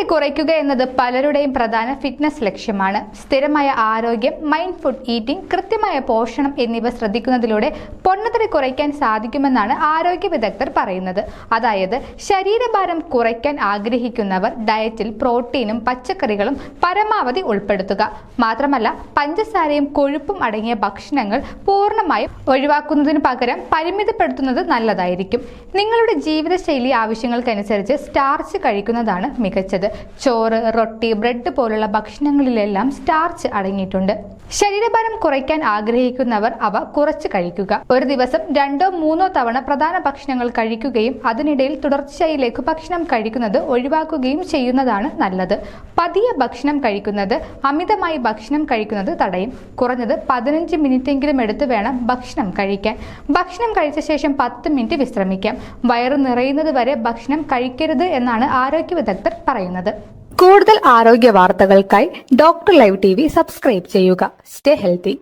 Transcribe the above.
പൊണ്ണത്തടി കുറയ്ക്കുക എന്നത് പലരുടെയും പ്രധാന ഫിറ്റ്നസ് ലക്ഷ്യമാണ്. സ്ഥിരമായ ആരോഗ്യം മൈൻഡ് ഫുഡ് ഈറ്റിംഗ് കൃത്യമായ പോഷണം എന്നിവ ശ്രദ്ധിക്കുന്നതിലൂടെ പൊണ്ണത്തടി കുറയ്ക്കാൻ സാധിക്കുമെന്നാണ് ആരോഗ്യ വിദഗ്ധർ പറയുന്നത്. അതായത് ശരീരഭാരം കുറയ്ക്കാൻ ആഗ്രഹിക്കുന്നവർ ഡയറ്റിൽ പ്രോട്ടീനും പച്ചക്കറികളും പരമാവധി ഉൾപ്പെടുത്തുക. മാത്രമല്ല പഞ്ചസാരയും കൊഴുപ്പും അടങ്ങിയ ഭക്ഷണങ്ങൾ പൂർണമായും ഒഴിവാക്കുന്നതിന് പകരം പരിമിതപ്പെടുത്തുന്നത് നല്ലതായിരിക്കും. നിങ്ങളുടെ ജീവിതശൈലി ആവശ്യങ്ങൾക്കനുസരിച്ച് സ്റ്റാർച്ച് കഴിക്കുന്നതാണ് മികച്ചത്. ചോറ് റൊട്ടി ബ്രെഡ് പോലുള്ള ഭക്ഷണങ്ങളിലെല്ലാം സ്റ്റാർച്ച് അടങ്ങിയിട്ടുണ്ട്. ശരീരഭാരം കുറയ്ക്കാൻ ആഗ്രഹിക്കുന്നവർ അവ കുറച്ച് കഴിക്കുക. ഒരു ദിവസം രണ്ടോ മൂന്നോ തവണ പ്രധാന ഭക്ഷണങ്ങൾ കഴിക്കുകയും അതിനിടയിൽ തുടർച്ചയായി ലഘുഭക്ഷണം കഴിക്കുന്നത് ഒഴിവാക്കുകയും ചെയ്യുന്നതാണ് നല്ലത്. പതിയെ ഭക്ഷണം കഴിക്കുന്നത് അമിതമായി ഭക്ഷണം കഴിക്കുന്നത് തടയും. കുറഞ്ഞത് പതിനഞ്ച് മിനിറ്റെങ്കിലും എടുത്ത് വേണം ഭക്ഷണം കഴിക്കാൻ. ഭക്ഷണം കഴിച്ച ശേഷം പത്ത് മിനിറ്റ് വിശ്രമിക്കാം. വയറ് നിറയുന്നത് വരെ ഭക്ഷണം കഴിക്കരുത് എന്നാണ് ആരോഗ്യ വിദഗ്ധർ പറയുന്നത്. കൂടുതൽ ആരോഗ്യ വാർത്തകൾക്കായി ഡോക്ടർ ലൈവ് ടി സബ്സ്ക്രൈബ് ചെയ്യുക. Stay healthy